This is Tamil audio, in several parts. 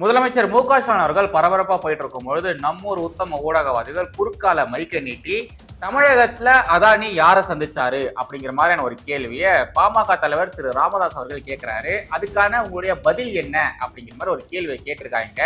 முதலமைச்சர் மு க ஸ்டாலின் அவர்கள் பரபரப்பா போயிட்டு இருக்கும் பொழுது நம்மூர் உத்தம ஊடகவாதிகள் குறுக்கால மைக்க நீட்டி தமிழகத்துல அதானி யாரை சந்திச்சாரு அப்படிங்கிற மாதிரியான ஒரு கேள்வியை பாமக தலைவர் திரு ராமதாஸ் அவர்கள் கேட்கிறாரு அதுக்கான உங்களுடைய பதில் என்ன அப்படிங்கிற மாதிரி ஒரு கேள்வியை கேட்டிருக்காங்க.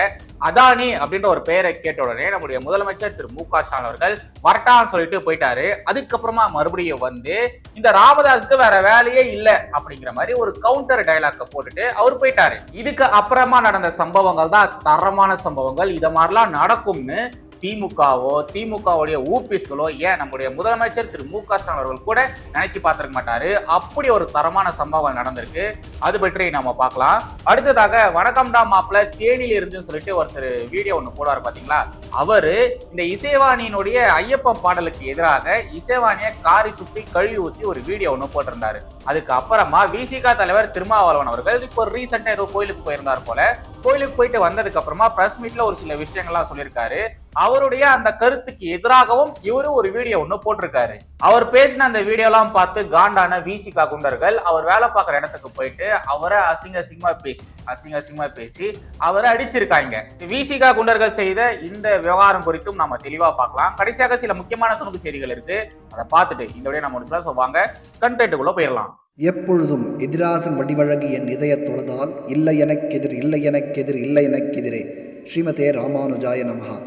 அதானி அப்படின்ற ஒரு பெயரை கேட்ட உடனே நம்முடைய முதலமைச்சர் திரு மு க ஸ்டாலின் அவர்கள் வரட்டான்னு சொல்லிட்டு போயிட்டாரு. அதுக்கப்புறமா மறுபடியும் வந்து இந்த ராமதாஸுக்கு வேற வேலையே இல்லை அப்படிங்கிற மாதிரி ஒரு கவுண்டர் டயலாக்க போட்டுட்டு அவர் போயிட்டாரு. இதுக்கு அப்புறமா நடந்த சம்பவங்கள் தான் தரமான சம்பவங்கள். இதை மாதிரிலாம் நடக்கும்னு திமுகவோ திமுகவுடைய ஊபிஸ்களோ ஏன் நம்முடைய முதலமைச்சர் திரு மு க ஸ்டாலின் அவர்கள் கூட நினைச்சு பார்த்துருக்க மாட்டாரு? அப்படி ஒரு தரமான சம்பவம் நடந்திருக்கு. அது பற்றி நம்ம பார்க்கலாம். அடுத்ததாக வணக்கம்டா மாப்பிள்ள தேனியில் இருந்துன்னு சொல்லிட்டு ஒருத்தர் வீடியோ ஒன்று போடுவார் பார்த்தீங்களா அவரு இந்த இசைவாணியினுடைய ஐயப்பன் பாடலுக்கு எதிராக இசைவாணியை காரி துப்பி கழுவி ஊற்றி ஒரு வீடியோ ஒன்று போட்டிருந்தாரு. அதுக்கு அப்புறமா விசிகா தலைவர் திருமாவளவன் அவர்கள் இப்போ ரீசெண்டாக ஏதோ கோயிலுக்கு போயிருந்தார் போல. கோயிலுக்கு போயிட்டு வந்ததுக்கு அப்புறமா பிரஸ் மீட்ல ஒரு சில விஷயங்கள்லாம் சொல்லியிருக்காரு. அவருடைய அந்த கருத்துக்கு எதிராகவும் இவரு ஒரு வீடியோ ஒண்ணு போட்டிருக்காரு. அவர் பேசின அந்த வீடியோ எல்லாம் பார்த்து காண்டான விசிகா குண்டர்கள் அவர் வேலை பார்க்குற இடத்துக்கு போயிட்டு அவரை அசிங்க அசிங்கமா பேசி அசிங்க அசிங்கமா பேசி அவரை அடிச்சிருக்காங்க. விசிகா குண்டர்கள் செய்த இந்த விவகாரம் குறித்தும் நம்ம தெளிவா பார்க்கலாம். கடைசியாக சில முக்கியமான துணுக்கு செய்திகள் இருக்கு. அதை பார்த்துட்டு இந்த விட நம்ம முடிச்சலாம் சொல்லுவாங்க கண்டென்ட்டுக்குள்ள போயிடலாம். எப்பொழுதும் எதிராசன் வடிவழகு என் இதயத் தொழுதால் இல்லை எனக்கெதிர் இல்லை எனக்கெதிர் இல்லை எனக்கெதிரே. ஸ்ரீமதே ராமானுஜாய நமஹா.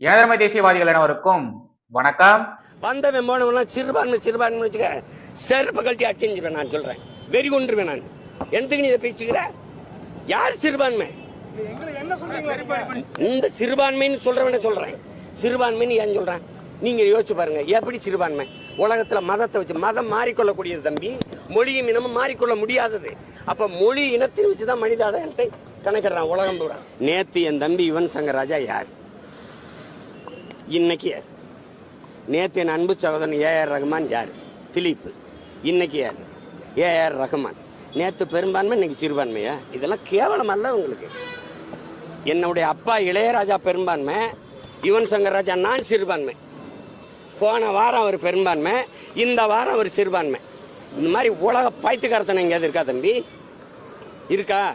எனதர்மை தேசியவாதிகள் அனைவருக்கும் வணக்கம். வந்தவன் போனவெல்லாம் சிறுபான்மை சிறுபான்மை வச்சுக்க செருப்பு கழட்டி அடிச்சுருவேன் நான் சொல்றேன். வெறி கொண்டுருவேன் நான். எந்தக்கு நீ இதை பேச்சுக்கிற யார் சிறுபான்மை? இந்த சிறுபான்மைன்னு சொல்றவனே சொல்றேன். சிறுபான்மைன்னு ஏன் சொல்றேன் நீங்க யோசிச்சு பாருங்க எப்படி சிறுபான்மை? உலகத்துல மதத்தை வச்சு மதம் மாறிக்கொள்ளக்கூடியது தம்பி. மொழியும் இனமும் மாறிக்கொள்ள முடியாதது. அப்ப மொழி இனத்தின் வச்சுதான் மனித அடையாளத்தை கணக்கிடுறான் உலகம் பூரா. நேத்து என் தம்பி யுவன் சங்கர் ராஜா யார்? இன்னைக்கு யார்? நேத்து என் அன்பு சகோதரன் ஏஆர் ரஹ்மான் யார்? திலீப். இன்னைக்கு யார்? ஏஆர் ரஹ்மான் நேத்து பெரும்பான்மை இன்னைக்கு சிறுபான்மையா? இதெல்லாம் கேவலம் அல்ல உங்களுக்கு. என்னுடைய அப்பா இளையராஜா பெரும்பான்மை யுவன் சங்கர் ராஜா நான் சிறுபான்மை. போன வாரம் அவர் பெரும்பான்மை இந்த வாரம் அவர் சிறுபான்மை. இந்த மாதிரி உலக பைத்துக்காரத்தனை எங்கேயாவது இருக்கா தம்பி? இருக்கா?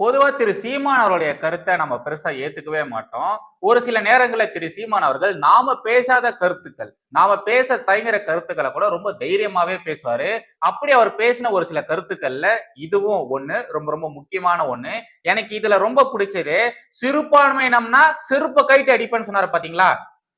பொதுவா திரு சீமான் அவருடைய கருத்தை நம்ம பெருசா ஏத்துக்கவே மாட்டோம். ஒரு சில நேரங்களில் திரு சீமான் அவர்கள் நாம பேசாத கருத்துக்கள் நாம பேச தயங்குற கருத்துக்களை கூட ரொம்ப தைரியமாவே பேசுவாரு. அப்படி அவர் பேசின ஒரு சில கருத்துக்கள்ல இதுவும் ஒண்ணு ரொம்ப ரொம்ப முக்கியமான ஒண்ணு. எனக்கு இதுல ரொம்ப பிடிச்சது சிறுபான்மையினம்னா செருப்ப கைட்டு அடிப்பேன்னு சொன்னாரு பாத்தீங்களா?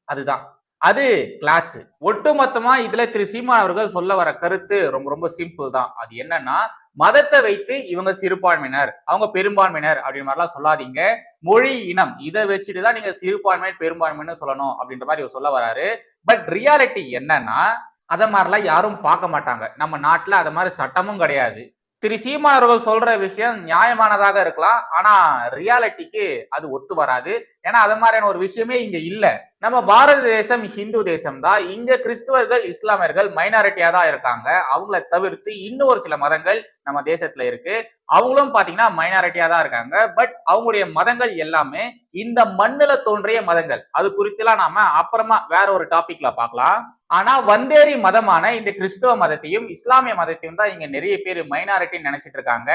அதுதான். அது கிளாஸ் ஒட்டுமொத்தமா இதுல திரு சீமான் அவர்கள் சொல்ல வர கருத்து ரொம்ப ரொம்ப சிம்பிள் தான். அது என்னன்னா மதத்தை வைத்து இவங்க சிறுபான்மையினர் அவங்க பெரும்பான்மையினர் அப்படின்ற மாதிரிலாம் சொல்லாதீங்க. மொழி இனம் இதை வச்சுட்டு தான் நீங்க சிறுபான்மை பெரும்பான்மைன்னு சொல்லணும் அப்படின்ற மாதிரி இவர் சொல்ல வராரு. பட் ரியாலிட்டி என்னன்னா அதை மாதிரிலாம் யாரும் பார்க்க மாட்டாங்க. நம்ம நாட்டுல அது மாதிரி சட்டமும் கிடையாது. திரு சீமான் அவர்கள் சொல்ற விஷயம் நியாயமானதாக இருக்கலாம். ஆனா ரியாலிட்டிக்கு அது ஒத்து வராது. ஏன்னா அது மாதிரியான ஒரு விஷயமே இங்க இல்ல. நம்ம பாரத தேசம் ஹிந்து தேசம் தான். இங்க கிறிஸ்துவர்கள் இஸ்லாமியர்கள் மைனாரிட்டியா தான் இருக்காங்க. அவங்கள தவிர்த்து இன்னும் ஒரு சில மதங்கள் நம்ம தேசத்துல இருக்கு. அவங்களும் பாத்தீங்கன்னா மைனாரிட்டியா தான் இருக்காங்க. பட் அவங்களுடைய மதங்கள் எல்லாமே இந்த மண்ணுல தோன்றிய மதங்கள். அது குறித்துலாம் நாம அப்புறமா வேற ஒரு டாபிக்ல பார்க்கலாம். ஆனா வந்தேரி மதமான இந்த கிறிஸ்துவ மதத்தையும் இஸ்லாமிய மதத்தையும் தான் இங்க நிறைய பேர் மைனாரிட்டின்னு நினைச்சிட்டு இருக்காங்க.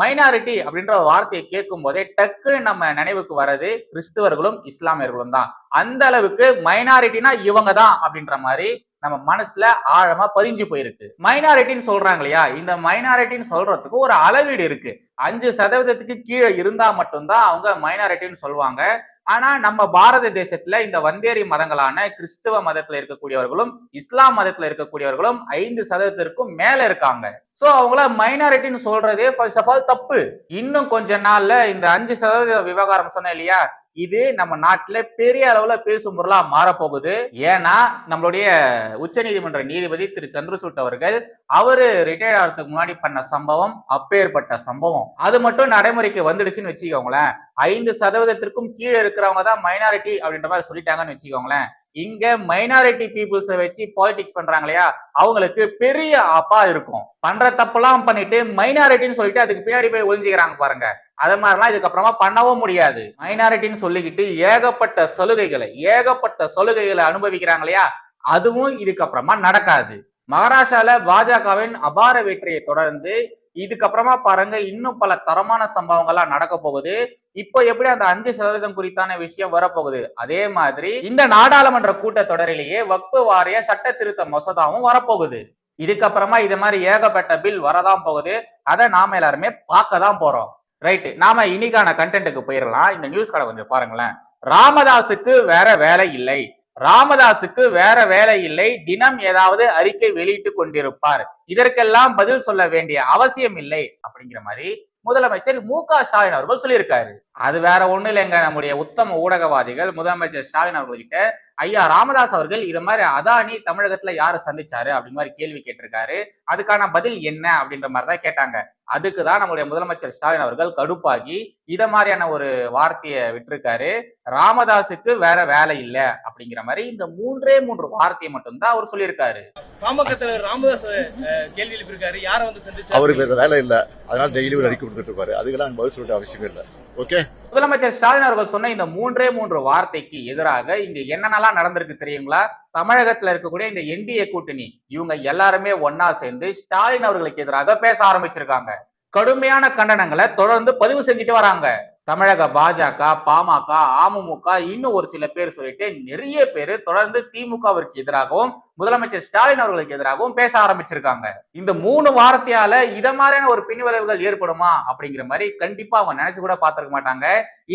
மைனாரிட்டி அப்படின்ற ஒரு வார்த்தையை கேட்கும் போதே டக்குன்னு நம்ம நினைவுக்கு வர்றது கிறிஸ்துவர்களும் இஸ்லாமியர்களும் தான். அந்த அளவுக்கு மைனாரிட்டினா இவங்க தான் அப்படின்ற மாதிரி நம்ம மனசுல ஆழமா பதிஞ்சு போயிருக்கு. மைனாரிட்டின்னு சொல்றாங்க இல்லையா? இந்த மைனாரிட்டின்னு சொல்றதுக்கு ஒரு அளவீடு இருக்கு. அஞ்சு சதவீதத்துக்கு கீழே இருந்தா மட்டும்தான் அவங்க மைனாரிட்டின்னு சொல்லுவாங்க. ஆனா நம்ம பாரத தேசத்துல இந்த வந்தேரி மதங்களான கிறிஸ்துவ மதத்துல இருக்கக்கூடியவர்களும் இஸ்லாம் மதத்துல இருக்கக்கூடியவர்களும் ஐந்து சதவீதத்திற்கும் மேல இருக்காங்க. சோ அவங்கள மைனாரிட்டின்னு சொல்றதே ஃபர்ஸ்ட் ஆஃப் ஆல் தப்பு. இன்னும் கொஞ்ச நாள்ல இந்த அஞ்சு சதவீத விவகாரம் சொன்னேன் இல்லையா? இது நம்ம நாட்டுல பெரிய அளவுல பேசும் பொருளா மாறப்போகுது. ஏன்னா நம்மளுடைய உச்சநீதிமன்ற நீதிபதி திரு. சந்திரசூட் அவர்கள் அவரு ரிட்டையர்ட் ஆகிறதுக்கு முன்னாடி பண்ண சம்பவம் அப்பேற்பட்ட சம்பவம். அது மட்டும் நடைமுறைக்கு வந்துடுச்சுன்னு வச்சுக்கோங்களேன். ஐந்து சதவீதத்திற்கும் கீழே இருக்கிறவங்க தான் மைனாரிட்டி அப்படின்ற மாதிரி சொல்லிட்டாங்கன்னு வச்சுக்கோங்களேன். இங்க மைனாரிட்டி பீப்புள்ஸை வச்சு பாலிடிக்ஸ் பண்றாங்க இல்லையா? அவங்களுக்கு பெரிய அப்பா இருக்கும். பண்ற தப்பெல்லாம் பண்ணிட்டு மைனாரிட்டின்னு சொல்லிட்டு அதுக்கு பின்னாடி போய் ஒளிஞ்சுக்கிறாங்க பாருங்க. அதே மாதிரிலாம் இதுக்கப்புறமா பண்ணவும் முடியாது. மைனாரிட்டின்னு சொல்லிக்கிட்டு ஏகப்பட்ட சலுகைகளை ஏகப்பட்ட சலுகைகளை அனுபவிக்கிறாங்க இல்லையா? அதுவும் இதுக்கப்புறமா நடக்காது. மகாராஷ்டிரால பாஜகவின் அபார வெற்றியை தொடர்ந்து இதுக்கப்புறமா பாருங்க இன்னும் பல தரமான சம்பவங்கள்லாம் நடக்க போகுது. இப்போ எப்படி அந்த அஞ்சு சதவீதம் குறித்தான விஷயம் வரப்போகுது? அதே மாதிரி இந்த நாடாளுமன்ற கூட்டத்தொடரிலேயே வக்பு வாரிய சட்ட திருத்த மசோதாவும் வரப்போகுது. இதுக்கப்புறமா இது மாதிரி ஏகப்பட்ட பில் வரதான் போகுது. அதை நாம எல்லாருமே பார்க்க தான் போறோம். ரைட்டு நாம இன்னைக்கான கண்டென்ட்டுக்கு போயிடலாம் இந்த நியூஸ் கடை கொஞ்சம் பாருங்களேன். ராமதாஸுக்கு வேற வேலை இல்லை. ராமதாஸுக்கு வேற வேலை இல்லை. தினம் ஏதாவது அறிக்கை வெளியிட்டு கொண்டிருப்பார். இதற்கெல்லாம் பதில் சொல்ல வேண்டிய அவசியம் இல்லை அப்படிங்கிற மாதிரி முதலமைச்சர் மு க ஸ்டாலின் அவர்கள் சொல்லியிருக்காரு. அது வேற ஒண்ணு இல்லைங்க. நம்முடைய உத்தம ஊடகவாதிகள் முதலமைச்சர் ஸ்டாலின் அவர்கள்கிட்ட ஐயா ராமதாஸ் அவர்கள் இது மாதிரி அதானி தமிழகத்துல யாரு சந்திச்சாரு? அப்படி மாதிரி கேள்வி கேட்டிருக்காரு. அதுக்கான பதில் என்ன அப்படின்ற மாதிரி தான் கேட்டாங்க. அதுக்கு தான் நம்முடைய முதலமைச்சர் ஸ்டாலின் அவர்கள் கடுப்பாகி இத மாதிரியான ஒரு வார்த்தையை விட்டிருக்காரு. ராமதாஸுக்கு வேற வேலை இல்ல அப்படிங்கிற மாதிரி இந்த மூன்றே மூன்று வார்த்தையை மட்டும்தான் அவர் சொல்லியிருக்காரு. பாமக தலைவர் ராமதாஸ் கேள்வி எழுப்பியிருக்காரு. யாரை வந்து சந்திச்சாரு? அவருக்கு வேற வேலை இல்ல. அதனால டெய்லி ஒரு அறிக்கை கொடுத்துட்டு இருப்பாரு. அதுக்கெல்லாம் பதில் சொல்லிட்டு அவசியம் இல்ல. ஓகே. முதலமைச்சர் ஸ்டாலின் அவர்கள் சொன்ன இந்த மூன்றே மூன்று வார்த்தைக்கு எதிராக இங்க என்னென்னலாம் நடந்திருக்கு தெரியுங்களா? தமிழகத்துல இருக்கக்கூடிய இந்த என்டிஏ கூட்டணி இவங்க எல்லாருமே ஒன்னா சேர்ந்து ஸ்டாலின் அவர்களுக்கு எதிராக பேச ஆரம்பிச்சிருக்காங்க. கடுமையான கண்டனங்களை தொடர்ந்து பதிவு செஞ்சுட்டு வராங்க. தமிழக பாஜக பாமக அமமுக இன்னும் ஒரு சில பேர் சொல்லிட்டு நிறைய பேர் தொடர்ந்து திமுகவிற்கு எதிராகவும் முதலமைச்சர் ஸ்டாலின் அவர்களுக்கு எதிராகவும் பேச ஆரம்பிச்சிருக்காங்க. இந்த மூணு வார்த்தையால இத மாதிரியான ஒரு பின்விளைவுகள் ஏற்படுமா அப்படிங்கிற மாதிரி கண்டிப்பா அவங்க நினைச்சு கூட பார்த்திருக்க மாட்டாங்க.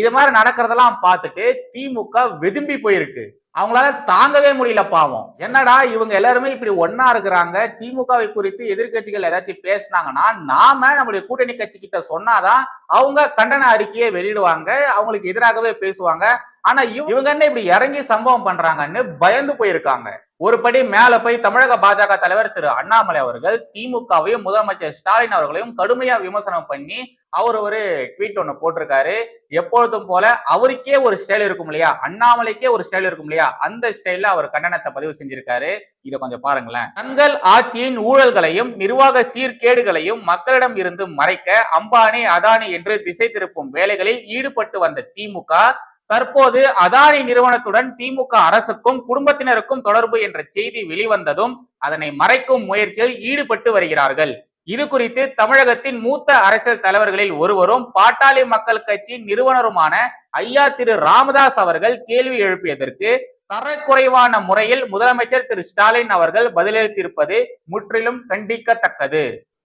இது மாதிரி நடக்கிறதெல்லாம் பார்த்துட்டு திமுக வெதும்பி போயிருக்கு. அவங்களால தாங்கவே முடியல பாவம். என்னடா இவங்க எல்லாருமே இப்படி ஒன்னா இருக்கிறாங்க? திமுகவை குறித்து எதிர்க்கட்சிகள் ஏதாச்சும் பேசினாங்கன்னா நாம நம்முடைய கூட்டணி கட்சி கிட்ட சொன்னாதான் அவங்க கண்டன அறிக்கையை வெளியிடுவாங்க அவங்களுக்கு எதிராகவே பேசுவாங்க. ஆனா இவங்க என்ன இப்படி இறங்கி சம்பவம் பண்றாங்கன்னு பயந்து போயிருக்காங்க. ஒரு படி மேல போய் தமிழக பாஜக தலைவர் திரு அண்ணாமலை அவர்கள் திமுகவையும் முதலமைச்சர் ஸ்டாலின் அவர்களையும் கடுமையா விமர்சனம் பண்ணி அவர் ஒரு ட்வீட் ஒண்ணு போட்டிருக்காரு. எப்பொழுதும் போல அவருக்கே ஒரு ஸ்டைல் இருக்கும் இல்லையா? அண்ணாமலைக்கே ஒரு ஸ்டைல் இருக்கும் இல்லையா? அந்த ஸ்டைல்ல அவர் கண்டனத்தை பதிவு செஞ்சிருக்காரு. இதை கொஞ்சம் பாருங்களேன். தங்கள் ஆட்சியின் ஊழல்களையும் நிர்வாக சீர்கேடுகளையும் மக்களிடம் இருந்து மறைக்க அம்பானி அதானி என்று திசை திருப்பும் வேலைகளில் ஈடுபட்டு வந்த திமுக தற்போது அதானி நிறுவனத்துடன் திமுக அரசுக்கும் குடும்பத்தினருக்கும் தொடர்பு என்ற செய்தி வெளிவந்ததும் அதனை மறைக்கும் முயற்சியில் ஈடுபட்டு வருகிறார்கள். இது குறித்து தமிழகத்தின் மூத்த அரசியல் தலைவர்களில் ஒருவரும் பாட்டாளி மக்கள் கட்சியின் நிறுவனருமான ஐயா திரு ராமதாஸ் அவர்கள் கேள்வி எழுப்பியதற்கு தரக்குறைவான முறையில் முதலமைச்சர் திரு ஸ்டாலின் அவர்கள் பதிலளித்திருப்பது முற்றிலும் கண்டிக்கத்தக்கது.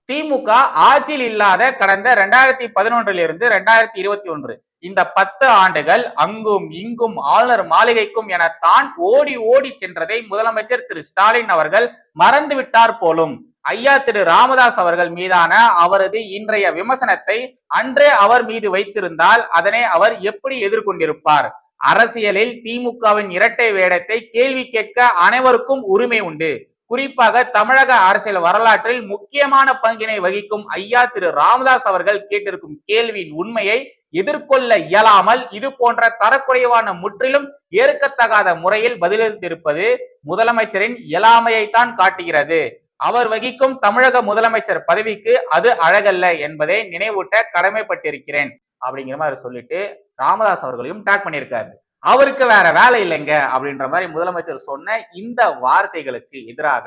திமுக ஆட்சியில் இல்லாத கடந்த இரண்டாயிரத்தி பதினொன்றிலிருந்து இரண்டாயிரத்தி இருபத்தி ஒன்று இந்த பத்து ஆண்டுகள் அங்கும் இங்கும் ஆளுநர் மாளிகைக்கும் என தான் ஓடி ஓடி சென்றதை முதலமைச்சர் திரு ஸ்டாலின் அவர்கள் மறந்துவிட்டார் போலும். ஐயா திரு ராமதாஸ் அவர்கள் மீதான அவரது இன்றைய விமர்சனத்தை அன்றே அவர் மீது வைத்திருந்தால் அதனை அவர் எப்படி எதிர்கொண்டிருப்பார்? அரசியலில் திமுகவின் இரட்டை வேடத்தை கேள்வி கேட்க அனைவருக்கும் உரிமை உண்டு. குறிப்பாக தமிழக அரசியல் வரலாற்றில் முக்கியமான பங்கினை வகிக்கும் ஐயா திரு ராமதாஸ் அவர்கள் கேட்டிருக்கும் கேள்வியின் உண்மையை எதிர்கொள்ள இயலாமல் இது போன்ற தரக்குறைவான முற்றிலும் ஏற்கத்தகாத முறையில் பதிலளித்திருப்பது முதலமைச்சரின் இயலாமையைத்தான் காட்டுகிறது. அவர் வகிக்கும் தமிழக முதலமைச்சர் பதவிக்கு அது அழகல்ல என்பதை நினைவூட்ட கடமைப்பட்டிருக்கிறேன் அப்படிங்கிற மாதிரி சொல்லிட்டு ராமதாஸ் அவர்களையும் டேக் பண்ணியிருக்காரு. அவருக்கு வேற வேலை இல்லைங்க அப்படின்ற மாதிரி முதலமைச்சர் சொன்ன இந்த வார்த்தைகளுக்கு எதிராக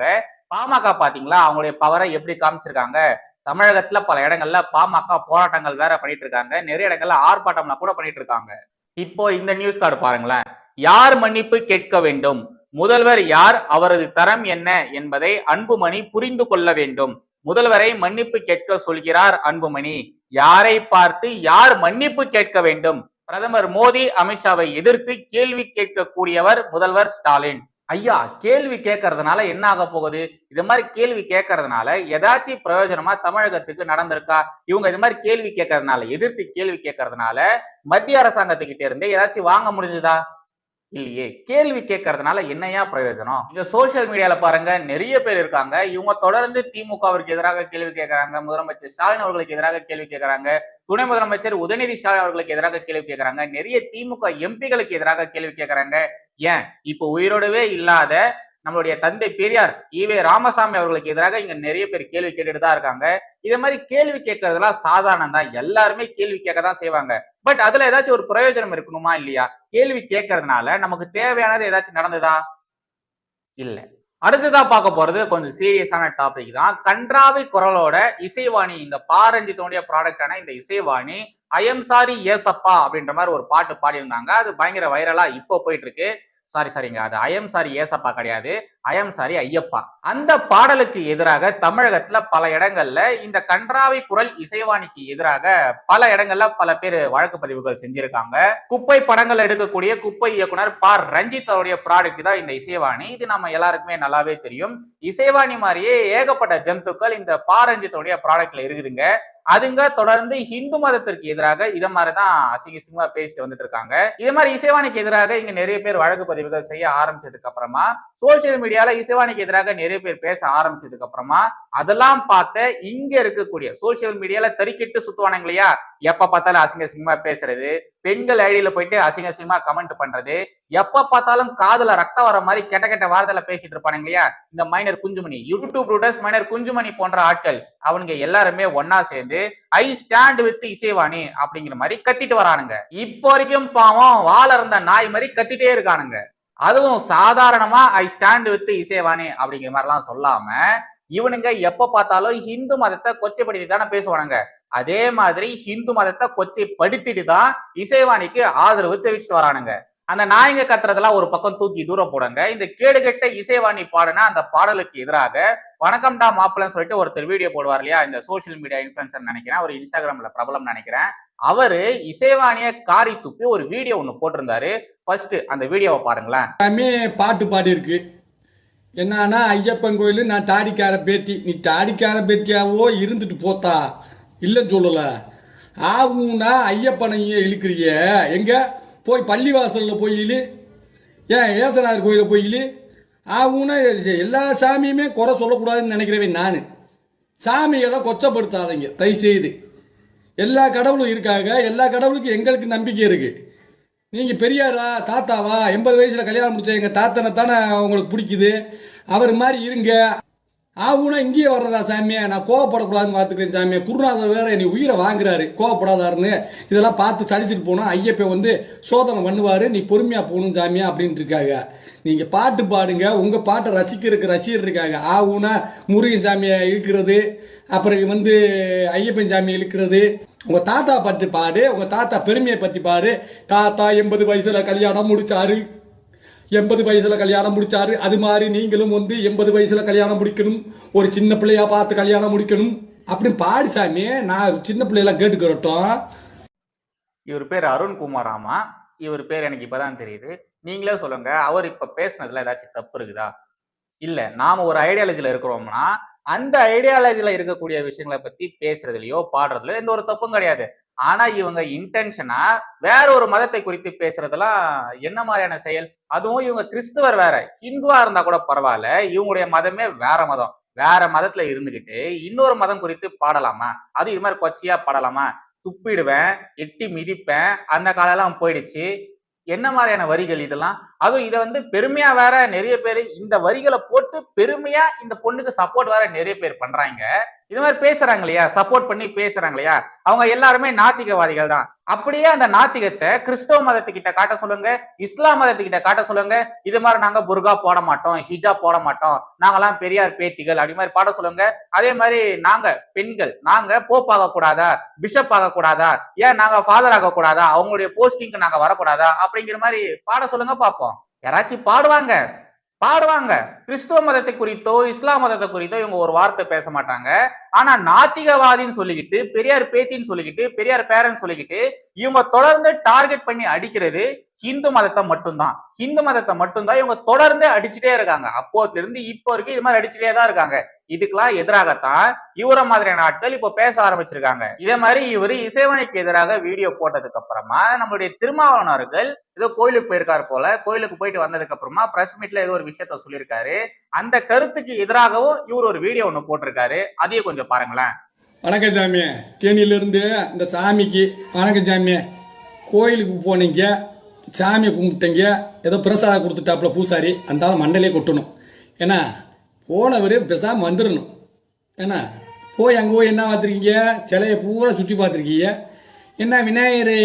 பாமக பாத்தீங்களா? அவங்களுடைய பவரை எப்படி காமிச்சிருக்காங்க? தமிழகத்துல பல இடங்கள்ல பாமக போராட்டங்கள் வேற பண்ணிட்டு இருக்காங்க நிறைய இடங்கள்ல ஆர்ப்பாட்டம்லாம் கூட பண்ணிட்டு இருக்காங்க இப்போ இந்த நியூஸ் கார்டு பாருங்களேன். யார் மன்னிப்பு கேட்க வேண்டும்? முதல்வர் யார்? அவரது தரம் என்ன? என்பதை அன்புமணி புரிந்து கொள்ள வேண்டும். முதல்வரை மன்னிப்பு கேட்க சொல்கிறார் அன்புமணி. யாரை பார்த்து யார் மன்னிப்பு கேட்க வேண்டும்? பிரதமர் மோடி அமித்ஷாவை எதிர்த்து கேள்வி கேட்கக்கூடியவர் முதல்வர் ஸ்டாலின். ஐயா கேள்வி கேட்கறதுனால என்ன ஆக போகுது? இது மாதிரி கேள்வி கேட்கறதுனால ஏதாச்சும் பிரயோஜனமா தமிழகத்துக்கு நடந்திருக்கா? இவங்க இது மாதிரி கேள்வி கேட்கறதுனால எதிர்த்து கேள்வி கேட்கறதுனால மத்திய அரசாங்கத்துக்கிட்ட இருந்து ஏதாச்சும் வாங்க முடிஞ்சுதா? இல்லையே. கேள்வி கேட்கறதுனால என்னையா பிரயோஜனம்? இங்க சோசியல் மீடியால பாருங்க நிறைய பேர் இருக்காங்க. இவங்க தொடர்ந்து திமுகவிற்கு எதிராக கேள்வி கேட்கறாங்க. முதலமைச்சர் ஸ்டாலின் அவர்களுக்கு எதிராக கேள்வி கேட்கறாங்க. துணை முதலமைச்சர் உதயநிதி ஸ்டாலின் அவர்களுக்கு எதிராக கேள்வி கேட்கிறாங்க நிறைய திமுக எம்பிகளுக்கு எதிராக கேள்வி கேட்கிறாங்க ஏன்? இப்போ உயிரோடவே இல்லாத நம்மளுடைய தந்தை பெரியார் ஈவே ராமசாமி அவர்களுக்கு எதிராக இங்க நிறைய பேர் கேள்வி கேட்டுட்டு தான் இருக்காங்க. இதே மாதிரி கேள்வி கேட்கறதுலாம் சாதாரணம் தான். எல்லாருமே கேள்வி கேட்க தான் செய்வாங்க. பட் அதுல ஏதாச்சும் ஒரு பிரயோஜனம் இருக்கணுமா இல்லையா? கேள்வி கேட்கறதுனால நமக்கு தேவையானது ஏதாச்சும் நடந்ததா? இல்லை. அடுத்ததா பார்க்க போறது கொஞ்சம் சீரியஸான டாபிக் தான். கன்றாவி குரலோட இசைவாணி இந்த பாரஞ்சித்தோடைய ப்ராடக்டான இந்த இசைவாணி ஐஎம் சாரி ஏசப்பா அப்படின்ற மாதிரி ஒரு பாட்டு பாடியிருந்தாங்க. அது பயங்கர வைரலா இப்போ போயிட்டு இருக்கு. சாரி சாரிங்க அது ஐஎம் சாரி ஏசப்பா கிடையாது. I'm sorry Ayyappa. அந்த பாடலுக்கு எதிராக தமிழகத்துல பல இடங்கள்ல இந்த கன்றாவி குரல் இசைவாணிக்கு எதிராக பல இடங்கள்ல பல பேர் வழக்கு பதிவுகள் செஞ்சிருக்காங்க. குப்பை படங்கள் எடுக்கக்கூடிய குப்பை இயக்குனர் ப ரஞ்சித் அவருடைய ப்ராடக்ட் தான் இந்த இசைவாணி. இது நம்ம எல்லாருக்குமே நல்லாவே தெரியும். இசைவாணி மாதிரியே ஏகப்பட்ட ஜந்துக்கள் இந்த பா ரஞ்சித்தோடைய ப்ராடக்ட்ல இருக்குதுங்க. அதுங்க தொடர்ந்து ஹிந்து மதத்திற்கு எதிராக இதை மாதிரிதான் அசிங்க அசிங்கமா பேசிட்டு வந்துட்டு இருக்காங்க. இது மாதிரி இசைவாணிக்கு எதிராக இங்க நிறைய பேர் வழக்கு பதிவுகள் செய்ய ஆரம்பிச்சதுக்கு அப்புறமா சோசியல் மீடியா மீடியால இசைவாணிக்கு எதிராக நிறைய பேர் பேச ஆரம்பிச்சதுக்கு அப்புறமா அதெல்லாம் பார்த்த இங்க இருக்கக்கூடிய சோசியல் மீடியால தறிக்கிட்டு சுத்துவானுங்க இல்லையா? எப்ப பார்த்தாலும் அசிங்க அசிங்கமா பேசுறது பெண்கள் ஐடியில போயிட்டு அசிங்க அசிங்கமா கமெண்ட் பண்றது எப்ப பார்த்தாலும் காதுல ரத்தம் வர மாதிரி கெட்ட கெட்ட வார்த்தையில பேசிட்டு இருப்பானுங்க இல்லையா? இந்த மைனர் குஞ்சுமணி யூடியூப் ரூட்டர்ஸ் மைனர் குஞ்சுமணி போன்ற ஆட்கள் அவனுங்க எல்லாருமே ஒன்னா சேர்ந்து ஐ ஸ்டாண்ட் வித் இசைவாணி அப்படிங்கிற மாதிரி கத்திட்டு வரானுங்க. இப்போ வரைக்கும் பாவம் வாழ இருந்த நாய் மாதிரி கத்திட்டே இருக்கானுங்க. அதுவும் சாதாரணமா ஐ ஸ்டாண்ட் வித் இசைவாணி அப்படிங்கிற மாதிரிலாம் சொல்லாம இவனுங்க எப்ப பார்த்தாலும் ஹிந்து மதத்தை கொச்சைப்படுத்தி தானே பேசுவானுங்க. அதே மாதிரி ஹிந்து மதத்தை கொச்சைப்படுத்திட்டு தான் இசைவாணிக்கு ஆதரவு தெரிவிச்சுட்டு வரானுங்க. அந்த நாயங்க கத்துறதெல்லாம் ஒரு பக்கம் தூக்கி தூரம் போடுங்க. இந்த கேடுகெட்ட இசைவாணி பாடுனா அந்த பாடலுக்கு எதிராக வணக்கம் டா மாப்பிள்ளன்னு சொல்லிட்டு ஒருத்தர் வீடியோ போடுவார் இல்லையா? இந்த சோஷியல் மீடியா இன்ஃபுளுசர் நினைக்கிறேன். ஒரு இன்ஸ்டாகிராம்ல பிரபலம் நினைக்கிறேன். அவரு இசைவாணிய காரி துப்பி ஒரு வீடியோ ஒண்ணு போட்டிருந்தாரு. ஃபர்ஸ்ட் அந்த வீடியோவை பாருங்களேன். எல்லாமே பாட்டு பாடியிருக்கு. என்னன்னா ஐயப்பன் கோயில் நான் தாடிக்கார பேத்தி. நீ தாடிக்கார பேத்தியாவோ இருந்துட்டு போத்தா. இல்லைன்னு சொல்லல. ஆகும்னா ஐயப்பனையும் இழுக்கிறிய. எங்க? போய் பள்ளிவாசலில் போய் இழு. ஏன் ஏசனார் கோயிலில் போய் இழு. ஆகும்னா எல்லா சாமியுமே குறை சொல்லக்கூடாதுன்னு நினைக்கிறவன் நான். சாமிகளை கொச்சப்படுத்தாதீங்க. தயவு செய்து எல்லா கடவுளும் இருக்காங்க. எல்லா கடவுளுக்கும் எங்களுக்கு நம்பிக்கை இருக்கு. நீங்க பெரியாரா தாத்தாவா? எண்பது வயசுல கல்யாணம் முடிச்ச எங்க தாத்தனை தானே உங்களுக்கு பிடிக்குது. அவர் மாதிரி இருங்க. ஆகுனா இங்கேயே வர்றதா சாமியை? நான் கோவப்படக்கூடாதுன்னு பார்த்துக்கிறேன் சாமியை. குருநாதர் வேற என்னை உயிரை வாங்குறாரு. கோவப்படாதாருன்னு இதெல்லாம் பார்த்து சலிச்சுட்டு போனோம் ஐயப்பன் வந்து சோதனை பண்ணுவாரு. நீ பொறுமையா போகணும் சாமியா அப்படின்ட்டு இருக்காங்க. நீங்கள் பாட்டு பாடுங்க. உங்கள் பாட்டை ரசிக்கிறதுக்கு ரசிகர் இருக்காங்க. ஆவுனா முருகன் சாமியை இழுக்கிறது அப்புறம் வந்து ஐயப்பன் சாமி இழுக்கிறது. உங்கள் தாத்தா பத்தி பாடு உங்கள் தாத்தா பெருமையை பற்றி பாடு. தாத்தா எண்பது வயசில் கல்யாணம் முடிச்சாரு. எண்பது வயசுல கல்யாணம் முடிச்சாரு. அது மாதிரி நீங்களும் வந்து எண்பது வயசுல கல்யாணம் முடிக்கணும். ஒரு சின்ன பிள்ளையா பார்த்து கல்யாணம் முடிக்கணும். அப்படின்னு பாடு சாமி. நான் சின்ன பிள்ளையெல்லாம் கேட்டுக்கிறட்டும். இவர் பேர் அருண்குமார் ஆமா. இவர் பேர் எனக்கு இப்பதான் தெரியுது. நீங்களே சொல்லுங்க அவர் இப்ப பேசுனதுல ஏதாச்சும் தப்பு இருக்குதா? இல்ல நாம ஒரு ஐடியாலஜில இருக்கிறோம்னா அந்த ஐடியாலஜில இருக்கக்கூடிய விஷயங்களை பத்தி பேசுறதுலயோ பாடுறதுலயோ எந்த ஒரு தப்பும் கிடையாது. ஆனா இவங்க இன்டென்ஷனா வேற ஒரு மதத்தை குறித்து பேசுறதெல்லாம் என்ன மாதிரியான செயல்? அதுவும் இவங்க கிறிஸ்துவர் வேற. ஹிந்துவா இருந்தா கூட பரவாயில்ல இவங்களுடைய மதமே வேற மதம். வேற மதத்துல இருந்துகிட்டு இன்னொரு மதம் குறித்து பாடலாமா? அது இது மாதிரி கொச்சையா பாடலாமா? துப்பிடுவேன் எட்டி மிதிப்பேன் அந்த காலம்லாம் போயிடுச்சு. என்ன மாதிரியான வரிகள் இதெல்லாம்? அதுவும் இதை வந்து பெருமையா வேற நிறைய பேர் இந்த வரிகளை போட்டு பெருமையா இந்த பொண்ணுக்கு சப்போர்ட் வேற நிறைய பேர் பண்றாங்க. இது மாதிரி பேசுறாங்க இல்லையா? சப்போர்ட் பண்ணி பேசுறாங்க இல்லையா? அவங்க எல்லாருமே நாத்திகவாதிகள் தான். அப்படியே அந்த நாத்திகத்தை கிறிஸ்தவ மதத்துக்கிட்ட காட்ட சொல்லுங்க இஸ்லாம் மதத்துக்கிட்ட காட்ட சொல்லுங்க. இது மாதிரி நாங்க புர்கா போட மாட்டோம் ஹிஜா போட மாட்டோம். நாங்கெல்லாம் பெரியார் பேத்திகள் அப்படி மாதிரி பாட சொல்லுங்க. அதே மாதிரி நாங்க பெண்கள் நாங்க போப் ஆக கூடாதா பிஷப் ஆக கூடாதா ஏன் நாங்க ஃபாதர் ஆக கூடாதா அவங்களுடைய போஸ்டிங்க்கு நாங்க வரக்கூடாதா? அப்படிங்கிற மாதிரி பாட சொல்லுங்க பார்ப்போம். யாராச்சும் பாடுவாங்க. பாடுவாங்க. கிறிஸ்துவ மதத்தை குறித்தோ இஸ்லாம் மதத்தை குறித்தோ இவங்க ஒரு வார்த்தை பேச மாட்டாங்க. ஆனா நாத்திகவாதின்னு சொல்லிக்கிட்டு பெரியார் பேத்தின்னு சொல்லிக்கிட்டு பெரியார் பேரன் சொல்லிக்கிட்டு இவங்க தொடர்ந்து டார்கெட் பண்ணி அடிக்கிறது ஹிந்து மதத்தை மட்டும்தான். ஹிந்து மதத்தை மட்டும்தான் இவங்க தொடர்ந்து அடிச்சுட்டே இருக்காங்க. அப்போதுல இருந்து இப்போ வரைக்கும் இது மாதிரி அடிச்சுட்டே தான் இருக்காங்க. இதுக்கெல்லாம் எதிராகத்தான் இவர மாதிரியான ஆட்கள் இப்போ பேச ஆரம்பிச்சிருக்காங்க. இதே மாதிரி இவர் இசைவனைக்கு எதிராக வீடியோ போட்டதுக்கு அப்புறமா நம்மளுடைய திருமாவளவன் ஏதோ கோயிலுக்கு போயிருக்காரு போல கோயிலுக்கு போயிட்டு வந்ததுக்கு அப்புறமா பிரஸ் மீட்ல ஏதோ ஒரு விஷயத்த சொல்லியிருக்காரு. அந்த கருத்துக்கு எதிராகவும் இவர் ஒரு வீடியோ ஒன்று போட்டிருக்காரு. அதையும் கொஞ்சம் பாருங்களேன். வணக்கம் சாமி. தேனியிலிருந்து இந்த சாமிக்கு வணக்கம் சாமி. கோயிலுக்கு போனீங்க சாமியை கும்பிட்டீங்க ஏதோ பிரசாதம் கொடுத்துட்டாப்புல பூசாரி அந்த மண்டலே கொட்டணும். ஏன்னா போனவர் பேசாமல் வந்துடணும் ஏன்னா போய் அங்கே போய் என்ன பார்த்துருக்கீங்க? சிலையை பூரா சுற்றி பார்த்துருக்கீங்க. என்ன விநாயகர்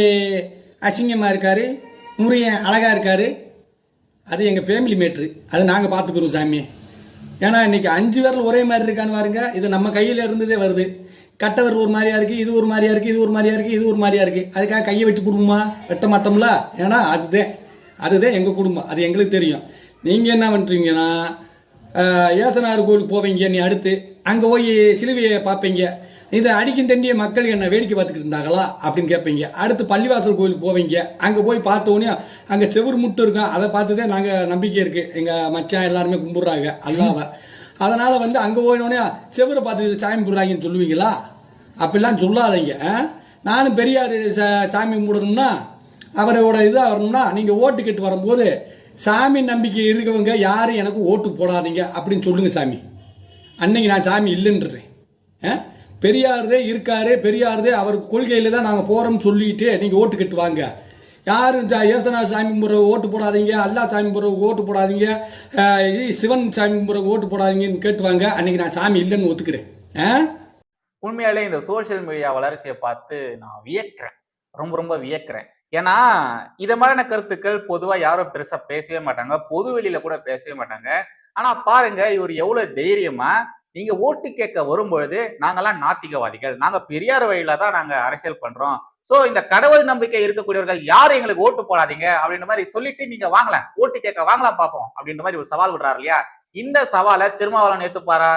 அசிங்கமாக இருக்கார்? முருகன் அழகாக இருக்கார்? அது எங்கள் ஃபேமிலி மேட்ரு அதை நாங்கள் பார்த்துக்குறோம் சாமி. ஏன்னா இன்னைக்கு அஞ்சு விரல் ஒரே மாதிரி இருக்கான்னு பாருங்க. இது நம்ம கையில் இருந்ததே வருது. கட்டவர் ஒரு மாதிரியா இருக்குது இது ஒரு மாதிரியா இருக்குது இது ஒரு மாதிரியா இருக்குது இது ஒரு மாதிரியா இருக்குது அதுக்காக கையை வெட்டி கொடுக்குமா வெட்ட மாட்டோம்ல? ஏன்னா அதுதான். அதுதான் எங்கள் குடும்பம். அது எங்களுக்கு தெரியும். நீங்கள் என்ன பண்ணுறீங்கன்னா ஏசனார் கோயிலுக்கு போவீங்க நீ அடுத்து. அங்கே போய் சிலுவையை பார்ப்பீங்க. இதை அடிக்கும் தண்டிய மக்கள் என்ன வேடிக்கை பார்த்துக்கிட்டு இருந்தாங்களா? அப்படின்னு கேட்பீங்க. அடுத்து பள்ளிவாசல் கோயிலுக்கு போவீங்க. அங்கே போய் பார்த்தோன்னே அங்கே செவுரு முட்டு இருக்கும். அதை பார்த்ததே நாங்கள் நம்பிக்கை இருக்குது எங்கள் மச்சான் எல்லாருமே கும்பிட்றாங்க. அல்லாவை அதனால் வந்து அங்கே போயினோடனே செவுரை பார்த்து சாமி கும்பிட்றாங்கன்னு சொல்லுவீங்களா? அப்படிலாம் சொல்லாதீங்க. ஆ? நானும் பெரியார் சா- சாமி கும்பிடணும்னா அவரோட இதாக வரணும்னா நீங்கள் ஓட்டு கெட்டு வரும்போது சாமி நம்பிக்கை இருக்கவங்க யாரும் எனக்கு ஓட்டு போடாதீங்க அப்படின்னு சொல்லுங்க சாமி. அன்னைக்கு நான் சாமி இல்லைன்றேன். பெரியாரதே பெரியார்தே இருக்காரு பெரியார்தே அவர் கொள்கையில் தான் நாங்கள் போகிறோம்னு சொல்லிட்டு நீங்கள் ஓட்டு கட்டு வாங்க யாரும் ஜா- சாமி முறை ஓட்டு போடாதீங்க அல்லா சாமி முறை ஓட்டு போடாதீங்க இது சிவன் சாமி முறை ஓட்டு போடாதீங்கன்னு கேட்டுவாங்க. அன்னைக்கு நான் சாமி இல்லைன்னு ஒத்துக்கிறேன். ஆ? உண்மையாலே இந்த சோஷியல் மீடியா வளர்ச்சியை பார்த்து நான் வியக்கிறேன். ரொம்ப ரொம்ப வியக்கிறேன். ஏன்னா இதை மாதிரியான கருத்துக்கள் பொதுவா யாரும் பெருசா பேசவே மாட்டாங்க. பொது வெளியில கூட பேசவே மாட்டாங்க. ஆனா பாருங்க இவர் எவ்வளவு தைரியமா நீங்க ஓட்டு கேட்க வரும்பொழுது நாங்கெல்லாம் நாத்திகவாதிகள். நாங்க பெரியார் வழியில தான் நாங்க அரசியல் பண்றோம். சோ இந்த கடவுள் நம்பிக்கை இருக்கக்கூடியவர்கள் யாரும் எங்களுக்கு ஓட்டு போடாதீங்க அப்படின்ற மாதிரி சொல்லிட்டு நீங்க வாங்கலாம். ஓட்டு கேட்க வாங்கலாம் பார்ப்போம் அப்படின்ற மாதிரி ஒரு சவால் விடுறாரு இல்லையா? இந்த சவாலை திருமாவளவன் ஏத்துப்பாரா?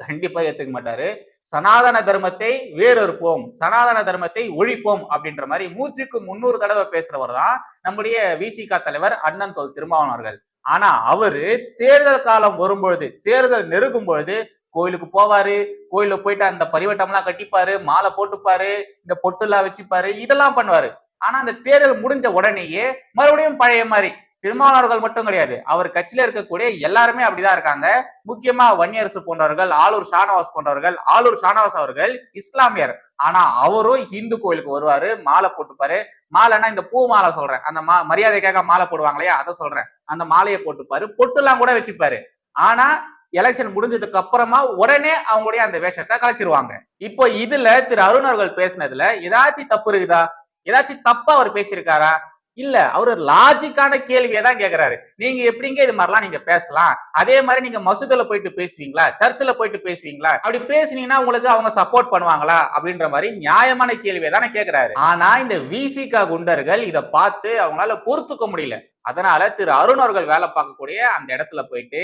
கண்டிப்பா ஏத்துக்க மாட்டாரு. சனாதன தர்மத்தை வேறறுப்போம் சனாதன தர்மத்தை ஒழிப்போம் அப்படின்ற மாதிரி மூச்சுக்கு முன்னூறு தடவை பேசுறவர் தான் நம்முடைய விசிக தலைவர் அண்ணன் தொல் திருமாவளவன் ஆனா அவரு தேர்தல் காலம் வரும்பொழுது தேர்தல் நெருங்கும் பொழுது கோயிலுக்கு போவாரு கோயில போயிட்டு அந்த பரிவட்டம்லாம் கட்டிப்பாரு மாலை போட்டுப்பாரு இந்த பொட்டுலாம் வச்சுப்பாரு இதெல்லாம் பண்ணுவாரு. ஆனா அந்த தேர்தல் முடிஞ்ச உடனேயே மறுபடியும் பழைய மாதிரி திருமாவளவர்கள் மட்டும் கிடையாது. அவர் கட்சியில இருக்கக்கூடிய எல்லாருமே அப்படிதான் இருக்காங்க. முக்கியமா வன்னியரசு போன்றவர்கள் ஆளூர் ஷானவாஸ் போன்றவர்கள் ஆளூர் ஷானவாஸ் அவர்கள் இஸ்லாமியர். ஆனா அவரும் இந்து கோயிலுக்கு வருவாரு மாலை போட்டுப்பாரு. மாலைன்னா இந்த பூ மாலை சொல்றேன். அந்த மா மரியாதைக்காக மாலை போடுவாங்க இல்லையா? அதை சொல்றேன். அந்த மாலையை போட்டுப்பாரு. பொட்டுலாம் கூட வச்சுப்பாரு. ஆனா எலெக்ஷன் முடிஞ்சதுக்கு அப்புறமா உடனே அவங்களுடைய அந்த வேஷத்தை கலைச்சிருவாங்க. இப்போ இதுல திரு அருண் அவர்கள் பேசினதுல ஏதாச்சும் தப்பு இருக்குதா? ஏதாச்சும் தப்பா அவர் பேசியிருக்காரா? இல்ல அவரு லாஜிக்கான கேள்வியை தான் கேக்குறாரு. நீங்க எப்படிங்க இது மாதிரிலாம் நீங்க பேசலாம்? அதே மாதிரி நீங்க மசூதில போயிட்டு பேசுவீங்களா? சர்ச்சில் போயிட்டு பேசுவீங்களா? அப்படி பேசுனீங்கன்னா உங்களுக்கு அவங்க சப்போர்ட் பண்ணுவாங்களா? அப்படின்ற மாதிரி நியாயமான கேள்வியை தானே கேக்குறாரு. ஆனா இந்த விசிகா குண்டர்கள் இதை பார்த்து அவங்களால பொறுத்துக்க முடியல. அதனால திரு அருண் அவர்கள் வேலை பார்க்கக்கூடிய அந்த இடத்துல போயிட்டு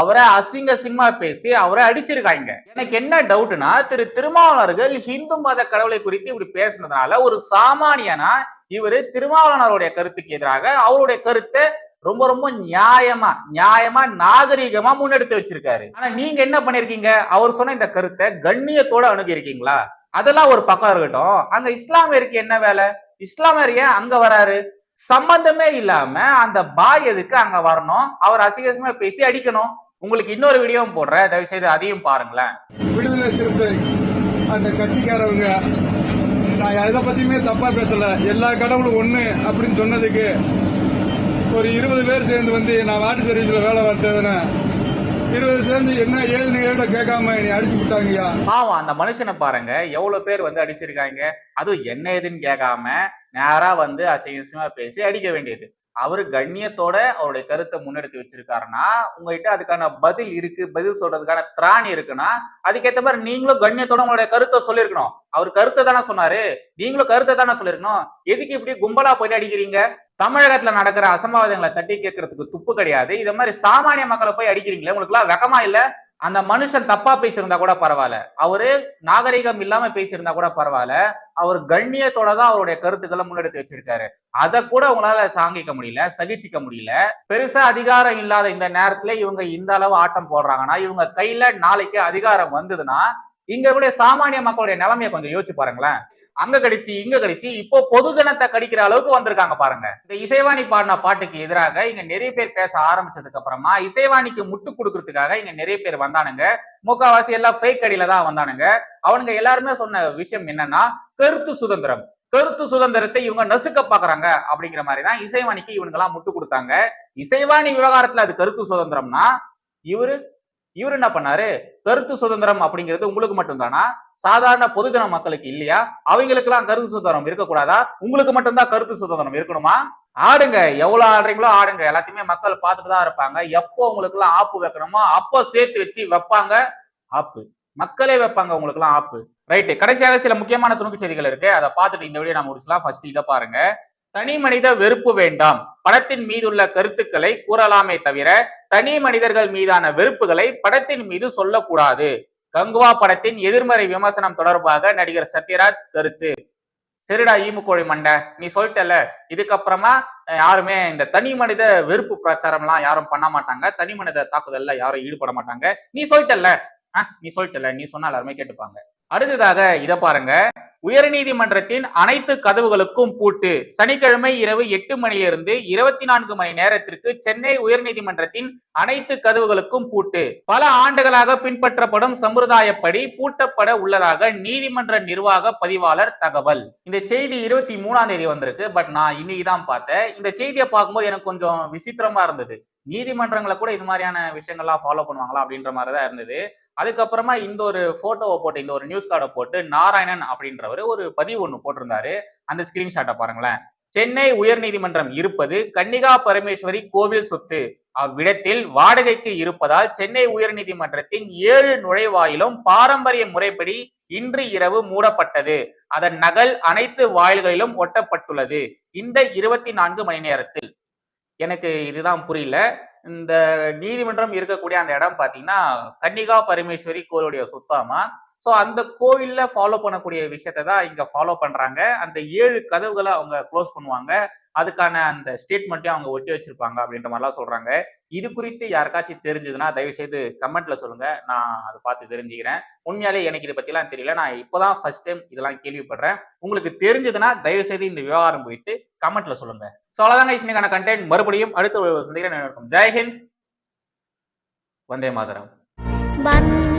அவரை அசிங்க அசிங்கமா பேசி அவரை அடிச்சிருக்காங்க. எனக்கு என்ன டவுட்னா திரு திருமாவளர்கள் ஹிந்து மத கடவுளை குறித்து இப்படி பேசுனதுனால ஒரு சாமானியனா இவரு திருமாவளவனுடைய கருத்துக்கு எதிராக அவருடைய கருத்தை ரொம்ப ரொம்ப நியாயமா நியாயமா நாகரீகமா முன்னெடுத்து வச்சிருக்காரு. ஆனா நீங்க என்ன பண்ணிருக்கீங்க? அவர் சொன்ன இந்த கருத்தை கண்ணியத்தோட அணுகிருக்கீங்களா அதெல்லாம் ஒரு பக்கம் இருக்கட்டும். அங்க இஸ்லாமியருக்கு என்ன வேலை? இஸ்லாமியர் ஏன் அங்க வராரு? சம்பந்தமே இல்லாம அந்த பாய் எதுக்கு அங்க வரணும்? அவர் அசிங்கமா பேசி அடிக்கணும். உங்களுக்கு இன்னொரு வீடியோவும் போடுறேன். தயவு செய்து அதையும் பாருங்களேன். விடுதலை சிறுத்தை அந்த கட்சிக்காரவங்க நான் எதை பத்தியுமே தப்பா பேசல. எல்லா கடவுளும் ஒண்ணு அப்படின்னு சொன்னதுக்கு ஒரு இருபது பேர் சேர்ந்து வந்து நான் வாட்டர் சர்வீஸ்ல வேலை பார்த்ததுன்னு இருபது சேர்ந்து என்ன ஏழு கேட்ட கேட்காம நீ அடிச்சு விட்டாங்கயா பாவம் அந்த மனுஷனை பாருங்க எவ்வளவு பேர் வந்து அடிச்சிருக்காங்க. அதுவும் என்ன ஏதுன்னு கேட்காம நேரா வந்து அசிங்கமா பேசி அடிக்க வேண்டியது. அவர் கண்ணியத்தோட அவருடைய கருத்தை முன்னெடுத்து வச்சிருக்காருன்னா உங்ககிட்ட அதுக்கான பதில் இருக்கு பதில் சொல்றதுக்கான திராணி இருக்குன்னா அதுக்கேத்த மாதிரி நீங்களும் கண்ணியத்தோட உங்களுடைய கருத்தை சொல்லிருக்கணும் அவர் கருத்தை தானே சொன்னாரு? நீங்களும் கருத்தை தானே சொல்லிருக்கணும் எதுக்கு இப்படி கும்பலா போயிட்டு அடிக்கிறீங்க? தமிழகத்துல நடக்கிற அசம்பாவிதங்களை தட்டி கேட்கறதுக்கு துப்பு கிடையாது. இதை மாதிரி சாமானிய மக்களை போய் அடிக்கிறீங்களே உங்களுக்கு எல்லாம் வெக்கமா இல்லை? அந்த மனுஷன் தப்பா பேசியிருந்தா கூட பரவாயில்ல. அவரு நாகரிகம் இல்லாம பேசியிருந்தா கூட பரவாயில்ல. அவர் கண்ணியத்தோட தான் அவருடைய கருத்துக்களை முன்னெடுத்து வச்சிருக்காரு. அதை கூட உங்களால தாங்கிக்க முடியல சகிச்சிக்க முடியல. பெருசா அதிகாரம் இல்லாத இந்த நேரத்துல இவங்க இந்த அளவு ஆட்டம் போடுறாங்கன்னா இவங்க கையில நாளைக்கு அதிகாரம் வந்ததுன்னா இங்க கூட சாமானிய மக்களுடைய நிலைமையை கொஞ்சம் யோசிச்சு பாருங்களேன். அங்க கடிச்சு இங்க கடிச்சு இப்போ பொதுஜனத்தை கடிக்கிற அளவுக்கு வந்திருக்காங்க பாருங்க. இந்த இசைவாணி பாடின பாட்டுக்கு எதிராக இங்க நிறைய பேர் பேச ஆரம்பிச்சதுக்கு அப்புறமா இசைவாணிக்கு முட்டு கொடுக்கறதுக்காக இங்க நிறைய பேர் வந்தானுங்க. முக்காவாசி எல்லாம் ஃபேக் அடியில தான் வந்தானுங்க. அவனுங்க எல்லாருமே சொன்ன விஷயம் என்னன்னா கருத்து சுதந்திரம். கருத்து சுதந்திரத்தை இவங்க நசுக்க பாக்குறாங்க அப்படிங்கிற மாதிரி தான் இசைவாணிக்கு இவனுங்க எல்லாம் முட்டு கொடுத்தாங்க. இசைவாணி விவகாரத்துல அது கருத்து சுதந்திரம்னா இவரு இவர் என்ன பண்ணாரு? கருத்து சுதந்திரம் அப்படிங்கிறது உங்களுக்கு மட்டும்தானா? சாதாரண பொதுஜன மக்களுக்கு இல்லையா? அவங்களுக்கெல்லாம் கருத்து சுதந்திரம் இருக்கக்கூடாதா? உங்களுக்கு மட்டும்தான் கருத்து சுதந்திரம் இருக்கணுமா? ஆடுங்க. எவ்வளவு ஆடுறீங்களோ ஆடுங்க. எல்லாத்தையுமே மக்கள் பார்த்துட்டு தான் இருப்பாங்க. எப்போ உங்களுக்கு எல்லாம் ஆப்பு வைக்கணுமோ அப்போ சேர்த்து வச்சு வைப்பாங்க. ஆப்பு. மக்களே வைப்பாங்க உங்களுக்கு எல்லாம் ஆப்பு. ரைட்டு. கடைசியாக சில முக்கியமான துணுக்கு செய்திகள் இருக்கு. அதை பார்த்துட்டு இந்த வீடியோ நான் முடிச்சலாம் ஃபர்ஸ்ட் இதை பாருங்க. தனி மனித வெறுப்பு வேண்டாம். படத்தின் மீதுள்ள கருத்துக்களை கூறலாமே தவிர தனி மனிதர்கள் மீதான வெறுப்புகளை படத்தின் மீது சொல்லக்கூடாது. கங்குவா படத்தின் எதிர்மறை விமர்சனம் தொடர்பாக நடிகர் சத்யராஜ் கருத்து. சரிடா ஈமுக்கோழி மண்டை. நீ சொல்லிட்டல இதுக்கப்புறமா யாருமே இந்த தனி மனித வெறுப்பு பிரச்சாரம்லாம் யாரும் பண்ண மாட்டாங்க. தனி மனித தாக்குதல்ல யாரும் ஈடுபட மாட்டாங்க. நீ சொல்லிட்டல ஆஹ், நீ சொல்லிட்டல நீ சொன்னா எல்லாருமே கேட்டுப்பாங்க. அடுத்ததாக இதை பாருங்க. உயர்நீதிமன்றத்தின் அனைத்து கதவுகளுக்கும் பூட்டு சனிக்கிழமை இரவு எட்டு மணியிலிருந்து இருபத்தி நான்கு மணி நேரத்திற்கு சென்னை உயர்நீதிமன்றத்தின் அனைத்து கதவுகளுக்கும் பூட்டு. பல ஆண்டுகளாக பின்பற்றப்படும் சம்பிரதாயப்படி பூட்டப்பட உள்ளதாக நீதிமன்ற நிர்வாக பதிவாளர் தகவல். இந்த செய்தி இருபத்தி மூணாம் தேதி வந்திருக்கு. பட் நான் இன்னைக்கு தான் பார்த்தேன். இந்த செய்தியை பார்க்கும்போது எனக்கு கொஞ்சம் விசித்திரமா இருந்தது. நீதிமன்றங்களை கூட இது மாதிரியான விஷயங்கள்லாம் ஃபாலோ பண்ணுவாங்களா அப்படின்ற மாதிரி தான் இருந்தது. அதுக்கப்புறமா இந்த ஒரு போட்டோவை போட்டு இந்த ஒரு நியூஸ் கார்டை போட்டு நாராயணன் அப்படின்றவர் ஒரு பதிவு ஒன்று போட்டிருந்தாரு. அந்த ஸ்கிரீன்ஷாட்டை பாருங்களேன். சென்னை உயர்நீதிமன்றம் இருப்பது கன்னிகா பரமேஸ்வரி கோவில் சொத்து. அவ்விடத்தில் வாடகைக்கு இருப்பதால் சென்னை உயர்நீதிமன்றத்தின் ஏழு நுழைவாயிலும் பாரம்பரிய முறைப்படி இன்று இரவு மூடப்பட்டது. அதன் நகல் அனைத்து வாயில்களிலும் ஒட்டப்பட்டுள்ளது. இந்த இருபத்தி நான்கு மணி நேரத்தில். எனக்கு இதுதான் புரியல. இந்த நீதிமன்றம் இருக்கக்கூடிய அந்த இடம் பார்த்தீங்கன்னா கன்னிகா பரமேஸ்வரி கோவிலுடைய சுத்தாமா? ஸோ அந்த கோயிலில் ஃபாலோ பண்ணக்கூடிய விஷயத்தை தான் இங்கே ஃபாலோ பண்ணுறாங்க அந்த ஏழு கதவுகளை அவங்க க்ளோஸ் பண்ணுவாங்க. அதுக்கான அந்த ஸ்டேட்மெண்ட்டையும் அவங்க ஒட்டி வச்சிருப்பாங்க அப்படின்ற மாதிரிலாம் சொல்கிறாங்க இது குறித்து யாருக்காச்சும் தெரிஞ்சதுன்னா தயவு செய்து கமெண்ட்ல சொல்லுங்க. நான் அதை பார்த்து தெரிஞ்சுக்கிறேன். உண்மையாலே எனக்கு இதை பற்றிலாம் தெரியல. நான் இப்போதான் ஃபர்ஸ்ட் டைம் இதெல்லாம் கேள்விப்படுறேன். உங்களுக்கு தெரிஞ்சதுன்னா தயவு செய்து இந்த விவகாரம் குறித்து கமெண்ட்ல சொல்லுங்க. ஸோ அவ்வளோதாங்க இன்னைக்கான கண்டென்ட் மறுபடியும் அடுத்த ஒரு சந்திக்கிறேன். ஜெய்ஹிந்த் வந்தே மாதரம். வந்தே